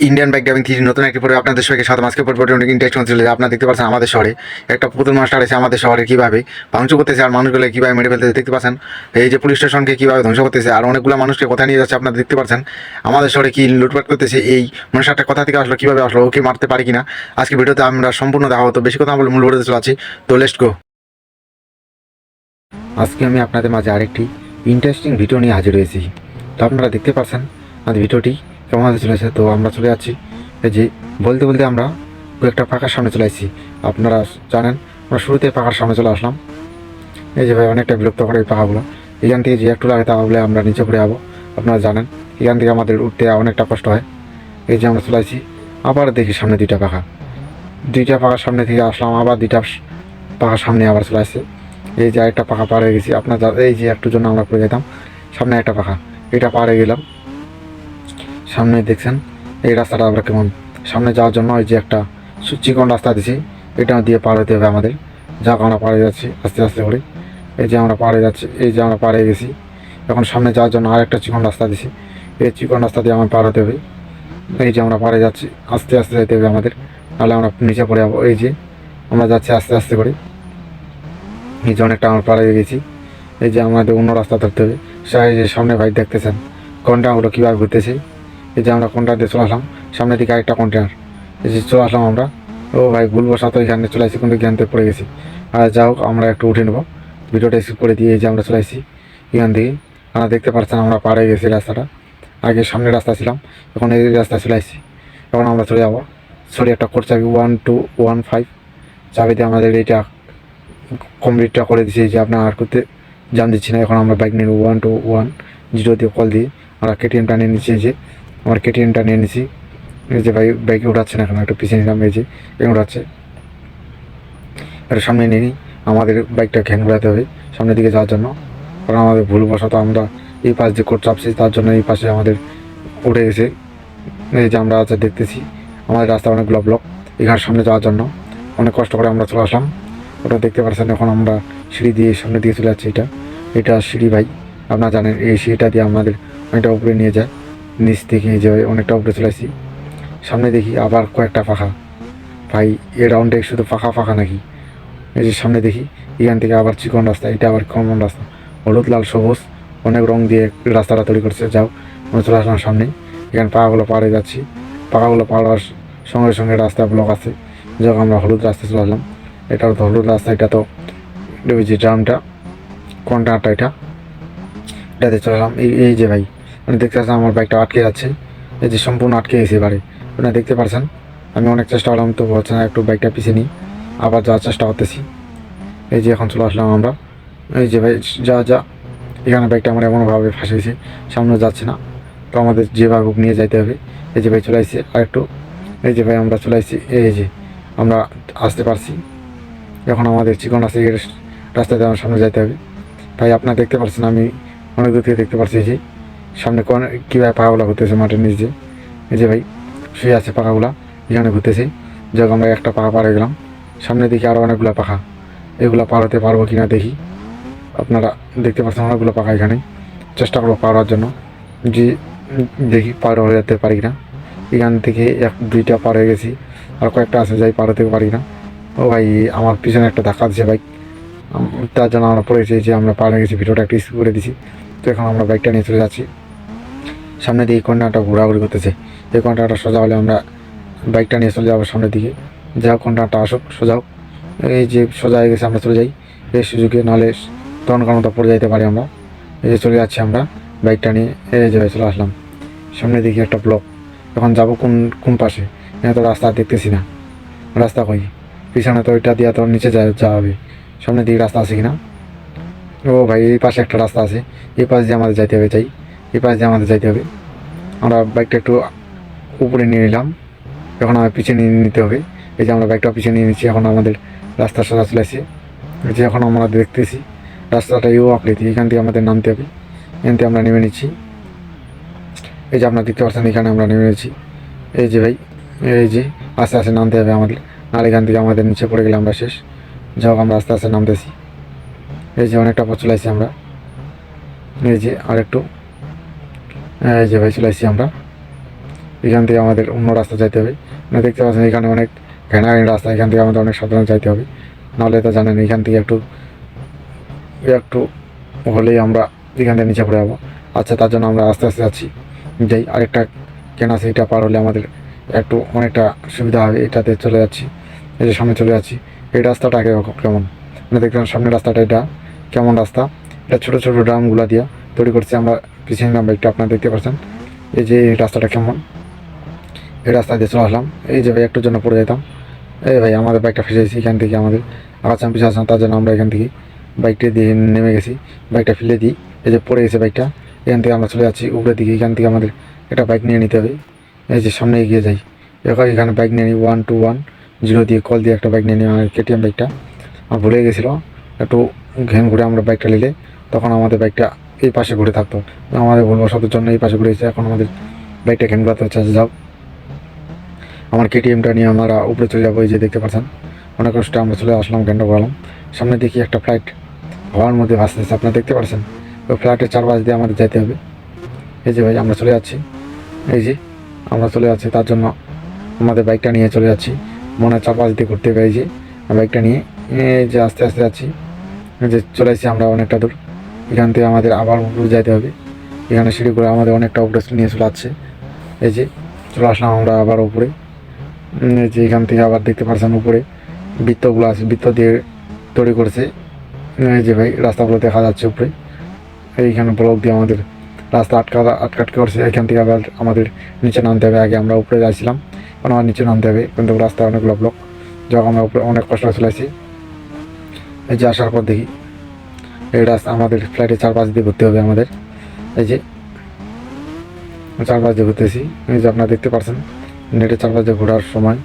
Indian bike driving three নতুন একটি পরে আপনাদের সবাইকে সাত মাসকে পর পরে অনেক ইন্টারেস্ট চলে আপনারা দেখতে পাচ্ছেন আমাদের শহরে। একটা পুতুল মাস্টার আছে আমাদের শহরে কীভাবে ধ্বংস করতেছে আর মানুষগুলো কীভাবে মেরে ফেলতেছে দেখতে পাচ্ছেন। এই যে পুলিশ স্টেশনকে কীভাবে ধ্বংস করতেছে আর অনেকগুলো মানুষকে কোথায় নিয়ে যাচ্ছে আপনারা দেখতে পাচ্ছেন। আমাদের শহরে কি লুটপাট করতেছে, এই মানুষটা কোথা থেকে আসলো, কীভাবে আসলো, ওকে মারতে পারি কিনা? আজকে ভিডিওতে আমরা সম্পূর্ণ দেখা হতো বেশি কথা বলে মূল ভিডিওতে চলে আছি তো লেস্ট গো আজকে আমি আপনাদের মাঝে আরেকটি ইন্টারেস্টিং ভিডিও নিয়ে হাজির হয়েছি। তো আপনারা দেখতে পাচ্ছেন আমাদের ভিডিওটি কেমন হতে চলেছে তো আমরা চলে যাচ্ছি। এই যে বলতে বলতে আমরা একটা পাকার সামনে চলে আসছি। আপনারা জানেন, আমরা শুরুতে পাকার সামনে চলে আসলাম। এই যে ভাই, অনেকটা বিরক্ত করে এই পাকাগুলো এখান থেকে যে একটু লাগে তাহলে আমরা নিচে পড়ে যাব। আপনারা জানেন, এখান থেকে আমাদের উঠতে অনেকটা কষ্ট হয়। এই যে আমরা চলে আসছি, আবার দেখি সামনে দুইটা পাখা। দুইটা পাখার সামনে থেকে আসলাম, আবার দুইটা পাখার সামনে আবার চলে আসছে। এই যে একটা পাখা পার হয়ে গেছি। আপনার এই যে একটু জন্য আমরা পড়ে যেতাম, সামনে একটা পাখা। এটা পার হয়ে গেলাম। সামনে দেখছেন, এই রাস্তাটা আমরা কেমন? সামনে যাওয়ার জন্য ওই যে একটা চিকন রাস্তা দিছি, এটা দিয়ে পার হতে হবে আমাদের। যাক আমরা পাড়ে যাচ্ছি, আস্তে আস্তে করে। এই যে আমরা পাড়ে যাচ্ছি, এই যে আমরা পাড়ে গেছি। এখন সামনে যাওয়ার জন্য আর একটা চিকন রাস্তা দিছি। এই চিকন রাস্তা দিয়ে আমার পার হতে হবে। এই যে আমরা পাড়ে যাচ্ছি, আস্তে আস্তে যেতে হবে আমাদের। নাহলে আমরা নিচে পড়ে যাব। এই যে আমরা যাচ্ছি আস্তে আস্তে করে। এই যে অনেকটা আমরা পাড়ে গেছি। এই যে আমাদের অন্য রাস্তা ধরতে হবে। যে সামনে ভাই দেখতেছেন কন্টেনারগুলো কীভাবে ঘুরতেছে? এই যে আমরা কন্টেনার দিয়ে চলে আসলাম। সামনের দিকে আরেকটা কন্টেনার এই যে চলে আসলাম আমরা। ও ভাই ভুলবশত এখানে চলে আসছি, কিন্তু জ্ঞানতে পড়ে গেছি। আর যা হোক, আমরা একটু উঠে নেব। ভিডিওটা স্কিপ করে দিয়ে এই যে আমরা চলে আসি এখান থেকে। আমরা দেখতে পাচ্ছেন, আমরা পাড়ে গেছি রাস্তাটা। আগে সামনে রাস্তা ছিলাম, এখন এই রাস্তা চলে আসছি। এখন আমরা চলে যাব। সরি একটা কোড চাবি ওয়ান টু ওয়ান ফাইভ চাবিতে আমাদের এইটা কমপ্লিটটা করে দিয়েছি যে আপনার আর করতে জান দিচ্ছি না। এখন আমরা বাইক নিয়ে ওয়ান টু ওয়ান জিরো দিয়ে কল দিয়ে। আমরা কেটিএমটা নিয়ে নিচ্ছি যে আমার কেটিএমটা নিয়ে নিছি। এই যে বাইক বাইকে উঠাচ্ছে না এখন, একটু পিছিয়ে নিলাম, এই যে, এই উঠাচ্ছে এটা সামনে নিয়ে নিই, আমাদের বাইকটা ঘ্যাং ঘোরাতে হবে, সামনের দিকে যাওয়ার জন্য। কারণ আমাদের ভুলবশত আমরা এই পাশ দিয়ে কোট চাপছি, তার জন্য এই পাশে আমাদের উঠে গেছে। এই যে আমরা আচ্ছা দেখতেছি, আমাদের রাস্তা অনেকগুলো ব্লক এখানে সামনে যাওয়ার জন্য। অনেক কষ্ট করে আমরা চলে আসলাম। ওটা দেখতে পাচ্ছেন এখন আমরা সিঁড়ি দিয়ে সামনে দিয়ে চলে যাচ্ছি, এটা। এটা সিঁড়ি ভাই, আপনারা জানেন, এই সিঁড়িটা দিয়ে আমাদের অনেকটা উপরে নিয়ে যায়। নিচ থেকে যে অনেকটা উপরে চলে আসছি। সামনে দেখি আবার কয়েকটা পাখা ভাই, এ রাউন্ডে শুধু পাখা ফাঁকা নাকি? এই যে সামনে দেখি, এখান থেকে আবার চিকন রাস্তা, এটা আবার কমন রাস্তা। হলুদ, লাল, সবুজ, অনেক রং দিয়ে রাস্তাটা তৈরি করছে, যাও, আমরা চলে আসলাম সামনে। এখানে পাখাগুলো পাড়ে যাচ্ছি। পাখাগুলো পাড়ার সঙ্গে সঙ্গে রাস্তা ব্লক আছে। যখন আমরা হলুদ রাস্তা চলে আসলাম। এটাও তো হলুদ রাস্তা, এটা তো ওই যে ড্রামটা কন্টেনারটা এটা। এটাতে চলে এলাম এই এই যে ভাই মানে দেখতে পাচ্ছেন আমার বাইকটা আটকে যাচ্ছে এই যে সম্পূর্ণ আটকে গেছে এবারে আপনারা দেখতে পাচ্ছেন আমি অনেক চেষ্টা করলাম তো হচ্ছে না, একটু বাইকটা পিছিয়ে নিই। আবার যাওয়ার চেষ্টা করতেছি। এই যে এখন চলে আসলাম আমরা। এই যে ভাই, যা যা। এখানে বাইকটা আমার এমনভাবে ফাঁসিয়েছে, সামনে যাচ্ছে না। তো আমাদের যেভাবে হোক নিয়ে যাইতে হবে। এই যে ভাই চলে আসছে আর একটু এই যে ভাই, আমরা চলে আসছি। এই যে আমরা আসতে পারছি। এখন আমাদের চিকন রাস্তা রাস্তাতে আমার সামনে যাইতে হবে। ভাই, আপনারা দেখতে পাচ্ছেন আমি অনেক দূর থেকে দেখতে পাচ্ছি যে। সামনে কোন কীভাবে পাখাগুলো ঘুরতেছে মাঠের নিচে এই যে ভাই শুয়ে আছে পাখাগুলা, এখানে ঘুরতেছে। যখন আমরা একটা পাখা পার গেলাম। সামনে দেখি আরও অনেকগুলো পাখা। এগুলো পার হতে পারব কি না দেখি। আপনারা দেখতে পাচ্ছেন অনেকগুলো পাখা এখানে। চেষ্টা করব পার হওয়ার জন্য। যে দেখি পার হয়ে যেতে পারি না এখান থেকে এক, দুইটা পার হয়ে গেছি। আর কয়েকটা আছে যাই পার হতে পারি না। ও ভাই, আমার পিছনে একটা ধাক্কা দিচ্ছে বাইক তার জন্য আমরা পড়েছি যে আমরা পার হয়ে গেছি, ভিডিওটা একটু স্কিপ করে দিছি। তো এখন আমরা বাইকটা নিয়ে চলে যাচ্ছি। সামনে দিকে কন্যাটা ঘোরাঘুরি করতেছে এই কন্যাটা সোজা হলে আমরা বাইকটা নিয়ে চলে যাব সামনের দিকে। যা হোক কন্যাটা আসুক, সোজা হোক। এই যে সোজা হয়ে গেছে, আমরা চলে যাই। এই সুযোগে নাহলে তখন মতো পড়ে যাইতে পারি আমরা। এই যে চলে যাচ্ছি আমরা বাইকটা নিয়ে, এই যে চলে আসলাম। সামনের দিকে একটা ব্লক। এখন যাব কোন কোন পাশে? এখানে তো রাস্তা দেখতেছি না। রাস্তা কই? পিছনে তো ওইটা দিয়ে তো নিচে যাওয়া হবে। সামনের দিকে রাস্তা আছে কিনা? ও ভাই, এই পাশে একটা রাস্তা আছে। এই পাশ দিয়ে আমাদের যাইতে হবে চাই এই পাশ দিয়ে আমাদের যাইতে হবে। আমরা বাইকটা একটু উপরে নিয়ে নিলাম। এখন আমার পিছিয়ে নিয়ে নিতে হবে। এই যে আমরা বাইকটা পিছিয়ে নিয়ে নিচ্ছি, এখন আমাদের রাস্তা সোজা চলে আসছে যে এখন আমরা দেখতেছি, রাস্তাটা ইউ আকৃতি এখান থেকে আমাদের নামতে হবে। এখান থেকে আমরা নেমে নিচ্ছি। এই যে আপনারা দেখতে পাচ্ছেন, এখানে আমরা নেমে নিচ্ছি। এই যে ভাই, এই যে আস্তে আস্তে নামতে হবে আমাদের। আর এখান থেকে আমাদের নিচে পড়ে গেলে আমরা শেষ। যাই হোক, আমরা আস্তে আস্তে নামতেছি। এই যে অনেকটা পথ চলে আসছি আমরা। এই যে আর একটু যে ভাই চলে আসছি আমরা। এখান থেকে আমাদের অন্য রাস্তা যাইতে হবে। না দেখতে পাচ্ছেন এখানে অনেক ঘেনাঘেনি রাস্তা, এখান থেকে আমাদের অনেক সাবধানে যাইতে হবে। নাহলে তো জানেন এখান থেকে একটু একটু হলেই আমরা এখান থেকে নিচে পড়ে যাব। আচ্ছা তার জন্য আমরা আস্তে আস্তে যাচ্ছি। যাই, আরেকটা কেনা সেইটা পার হলে আমাদের একটু অনেকটা সুবিধা হবে, এটাতে চলে যাচ্ছি। এই যে সামনে চলে যাচ্ছি। এই রাস্তাটা আগে কেমন। মানে দেখলাম সামনের রাস্তাটা এটা। কেমন রাস্তা? এটা ছোটো ছোটো ড্রামগুলো দিয়ে তৈরি করছি আমরা। পিছিয়ে নিলাম বাইকটা আপনারা দেখতে পাচ্ছেন। এই যে এই রাস্তাটা কেমন? এই রাস্তা দিয়ে চলে আসলাম। এই যে ভাই, একটুর জন্য পড়ে যেতাম। এই ভাই, আমাদের বাইকটা ফেসে গেছি এখান থেকে আমাদের। আগাচ্ছাম পিছিয়ে আসলাম, তার জন্য আমরা এখান থেকে বাইকটা দিয়ে নেমে গেছি। বাইকটা ফেলে দিই। এই যে পড়ে গেছে বাইকটা এখান থেকে আমরা চলে যাচ্ছি উপরের দিকে। এখান থেকে আমাদের একটা বাইক নিয়ে নিতে হবে। এই যে সামনে এগিয়ে যাই। এখানে বাইক নিয়ে নিই। ওয়ান টু ওয়ান জিরো দিয়ে কল দিয়ে একটা বাইক নিয়ে নিই। আমার কেটিএম বাইকটা ভুলে গেছিল। একটু ঘেন ঘুরে আমরা বাইকটা নিলে, তখন আমাদের বাইকটা এই পাশে ঘুরে থাকতো। আমাদের ভুলবশতের জন্য এই পাশে ঘুরে এসেছে এখন আমাদের বাইকটা ঘুরাতে হচ্ছে? যাও। আমার কেটিএমটা নিয়ে আমরা উপরে চলে যাব, এই যে দেখতে পাচ্ছেন। অনেক কষ্টে আমরা চলে আসলাম ঘেনটা ঘোরালাম। সামনে দেখি একটা ফ্লাইট হওয়ার মধ্যে ভাসতেছে। আপনারা দেখতে পাচ্ছেন? ওই ফ্লাইটের চারপাশ দিয়ে আমাদের যেতে হবে। এই যে ভাই, আমরা চলে যাচ্ছি। এই যে, আমরা চলে যাচ্ছি। তার জন্য আমাদের বাইকটা নিয়ে চলে যাচ্ছি। মনে চারপাশ দিয়ে ঘুরতে এই যে, বাইকটা নিয়ে, এই যে আস্তে আস্তে যাচ্ছি। যে চলে এসেছি আমরা অনেকটা দূর। এখান থেকে আমাদের আবার উপরে যেতে হবে। এখানে সিঁড়ি করে আমাদের অনেকটা উপরে নিয়ে চলে আসছে। এই যে চলে আসলাম আমরা আবার উপরে। এই যে এখান থেকে আবার দেখতে পাচ্ছেন উপরে বৃত্তগুলো আছে, বৃত্ত দিয়ে তৈরি করেছে। এই যে ভাই, রাস্তাগুলো দেখা যাচ্ছে উপরে। এইখানে ব্লক দিয়ে আমাদের রাস্তা আটকা, আটকাটকে করছে। এখান থেকে আবার আমাদের নিচে নামতে হবে। আগে আমরা উপরে যাচ্ছিলাম এখন আমার নিচে নামতে হবে। কিন্তু রাস্তা অনেকগুলো ব্লক যখন আমরা উপরে অনেক কষ্ট চলে আসি এই যে আসার পর দেখি। রাস্তা আমাদের ফ্লাইটের চারপাশ দিয়ে ঘুরতে হবে আমাদের। এই যে, চারপাশ দিয়ে ঘুরতেছি এই যে আপনারা দেখতে পাচ্ছেন নেটের চারপাশ দিয়ে ঘোরার সময়।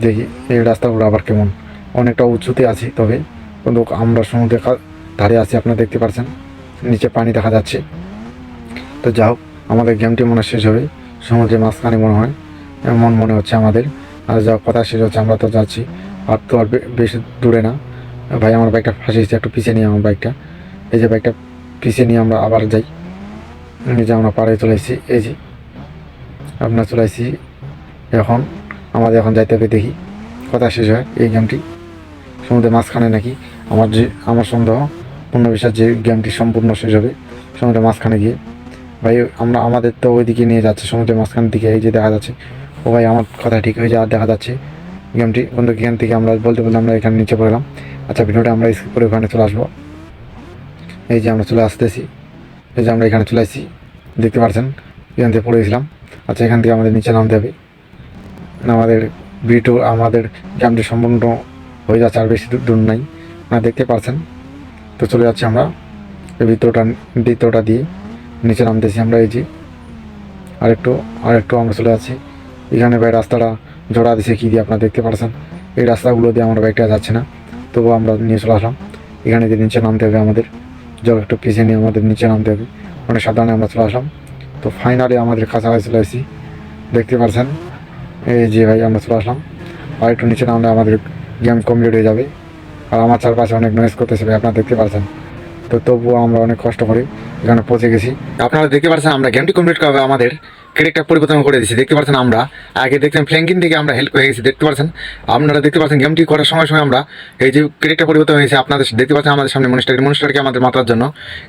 দেখি, এই রাস্তাগুলো আবার কেমন? অনেকটা উঁচুতে আছি, তবে কিন্তু আমরা সমুদ্রের ধারে আছি, আপনারা দেখতে পাচ্ছেন নিচে পানি দেখা যাচ্ছে। তো যা হোক, আমাদের গেমটি মনে শেষ হবে। সমুদ্রের মাঝখানে মনে হয়, এমন মনে হচ্ছে আমাদের। আর যা কথা শেষ হচ্ছে, আমরা তো যাচ্ছি। আর তো আর বেশি দূরে না। ভাই, আমার বাইকটা ফাঁসিয়েছে একটু পিছিয়ে নিয়ে আমার বাইকটা এই যে বাইকটা পিছিয়ে নিয়ে আমরা আবার যাই। যে আমরা পাড়ে চলে এসেছি, এই যে আপনার চলে এসেছি এখন। আমাদের এখন যাইতে হবে দেখি, কথা শেষ হয় এই গেমটি সমুদ্রের মাঝখানে নাকি আমার যে আমার সন্দেহ পূর্ণ বিশ্বাস যে গেমটি সম্পূর্ণ শেষ হবে সমুদ্রের মাঝখানে গিয়ে। ভাই, আমরা আমাদের তো ওইদিকে নিয়ে যাচ্ছে, সমুদ্রের মাঝখানের দিকে, এই যে দেখা যাচ্ছে। ও ভাই, আমার কথা ঠিক হয়ে যাওয়ার দেখা যাচ্ছে গেমটি কিন্তু এখান থেকে আমরা বলতে বলতে আমরা এখানে নিচে পড়লাম। আচ্ছা ভিডিওটা আমরা স্কিপ করে ওখানে চলে আসব। এই যে আমরা চলে আসতেছি, এই যে আমরা এখানে চলে আসছি, দেখতে পাচ্ছেন, এখান থেকে পড়ে গেছিলাম। আচ্ছা এখান থেকে আমাদের নিচে নামতে হবে। আমাদের ভিডিও, আমাদের গেমটি সম্পূর্ণ হয়ে যাচ্ছে আর বেশি দূর দূর নাই। না, দেখতে পাচ্ছেন। তো চলে যাচ্ছি আমরা। এই ভিতরটা ভিতরটা দিয়ে নিচে নামতেছি আমরা, এই যে। আরেকটু আরেকটু আমরা চলে যাচ্ছি। এখানে ভাই রাস্তাটা জোড়া দিছে, কী দিয়ে আপনারা দেখতে পারছেন? এই রাস্তাগুলো দিয়ে আমার বাইকটা যাচ্ছে না। তবুও আমরা নিয়ে চলে আসলাম। এখানে দিয়ে নিচে নামতে হবে আমাদের, জল একটু পিছিয়ে নিয়ে আমাদের নিচে নামতে হবে। অনেক সাধারণে আমরা চলে আসলাম। তো ফাইনালি আমাদের কাছাকাছি চলে আসছি। দেখতে পারছেন? এই যে ভাই, আমরা চলে আসলাম। আর একটু নিচে নামলে আমাদের গেম কমপ্লিট হয়ে যাবে। আর আমার চারপাশে অনেক নয়েজ করতেছে ভাই, আপনারা দেখতে পাচ্ছেন তো তবুও আমরা অনেক কষ্ট করে, এখানে পৌঁছে গেছি। আপনারা দেখতে পাচ্ছেন আমরা গেমটি কমপ্লিট করবে আমাদের ক্যারেক্টার পরিবর্তন করে দিয়েছি। দেখতে পাচ্ছেন আমরা, আগে দেখতেন ফ্ল্যাঙ্কিং থেকে আমরা হেল্প হয়ে গেছি, দেখতে পাচ্ছেন আপনারা দেখতে পাচ্ছেন গেমটি করার সময় সময় আমরা এই যে ক্যারেক্টার পরিবর্তন হয়েছে, আপনাদের দেখতে পাচ্ছেন আমাদের সামনে মনিস্টার মনিস্টারকে আমাদের মাত্রার জন্য।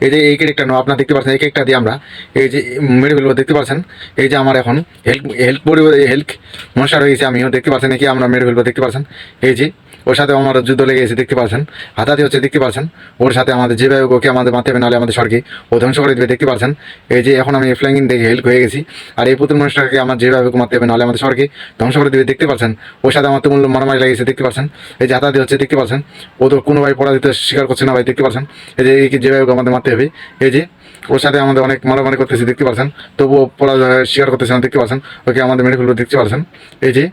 এই যে এই ক্যারেক্টার নয় আপনারা দেখতে পাচ্ছেন এই ক্যারেক্টার দিয়ে আমরা এই যে মেরে ফেলব দেখতে পাচ্ছেন এই যে আমার এখন হেল্প হেল্প পরিবর্তন হেল্প মনিস্টার হয়ে গেছে আমিও দেখতে পাচ্ছেন কি আমরা মেরে ফেলব দেখতে পাচ্ছেন এই যে ওর সাথে আমার যুদ্ধ লেগে গেছে দেখতে পাচ্ছেন হাতাতে হচ্ছে দেখতে পাচ্ছেন ওর সাথে আমাদের যেভাবে হোক ওকে আমাদের মারতে হবে নাহলে আমাদের স্বর্গে ও ধ্বংস করে দেবে দেখতে পাচ্ছেন এই যে এখন আমি ফ্ল্যাঙ্কিং দেখে হেল্প হয়ে গেছি আর এই পুতুল মানুষটাকে আমার যেভাবে মারতে হবে নাহলে আমাদের স্বর্গে ধ্বংস করে দেবে দেখতে পাচ্ছেন ওর সাথে আমার তুমুল মারামারি লেগেছে দেখতে পাচ্ছেন এই যে হাতাতে হচ্ছে দেখতে পাচ্ছেন ও তো কোনো ভাই পরাজিত স্বীকার করছে না ভাই দেখতে পাচ্ছেন এই যে একে যেভাবে হোক আমাদের মারতে হবে এই যে ওর সাথে আমাদের অনেক মারামারি করতেছে দেখতে পাচ্ছেন তবুও পরাজয় স্বীকার করতেছে না দেখতে পাচ্ছেন ওকে আমাদের ফেলব দেখতে পাচ্ছেন এই যে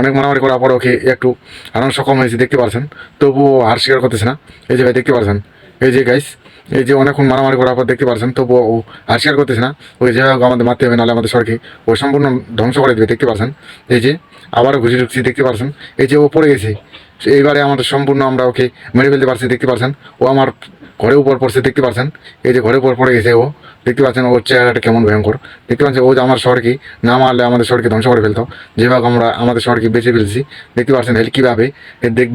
অনেক মারামারি করার পর ওকে একটু আনন্দ সক্ষম হয়েছে, দেখতে পারছেন। তবুও হার স্বীকার করতেছে না। এই যে ভাই, দেখতে পারছেন? এই যে গাইস এই যে অনেকক্ষণ মারামারি করার পর দেখতে পারছেন, তবুও ও হার স্বীকার করতেছে না। ওই যে হোক, আমাদের মারতে হবে, নাহলে আমাদের সরকে ও সম্পূর্ণ ধ্বংস করে দেবে, দেখতে পারছেন? এই যে আবারও ঘুষি ঢুকছি, দেখতে পারছেন? এই যে ও পড়ে গেছে, এইবারে আমাদের সম্পূর্ণ আমরা ওকে মেরে ফেলতে পারছি, দেখতে পারছেন? ও আমার ঘরে উপর পড়ছে, দেখতে পাচ্ছেন এই যে ঘরে উপর পড়ে গেছে ও, দেখতে পাচ্ছেন ওর চেহারাটা কেমন ভয়ঙ্কর। দেখতে পাচ্ছেন ও যে আমার শহরকে না মারলে আমাদের সরকি ধ্বংস করে ফেলতো। যেভাবে আমরা আমাদের শহরকে বেঁচে ফেলছি, দেখতে পাচ্ছেন হেল কীভাবে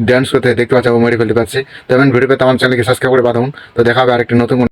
ড্যান্স করতে, দেখতে পাচ্ছেন ও মেরে ফেলতে পারছে। তেমন ভিডিও পেতে আমার চ্যানেলকে সাবস্ক্রাইব করে পাঠাবুন তো দেখাবে আরেকটি নতুন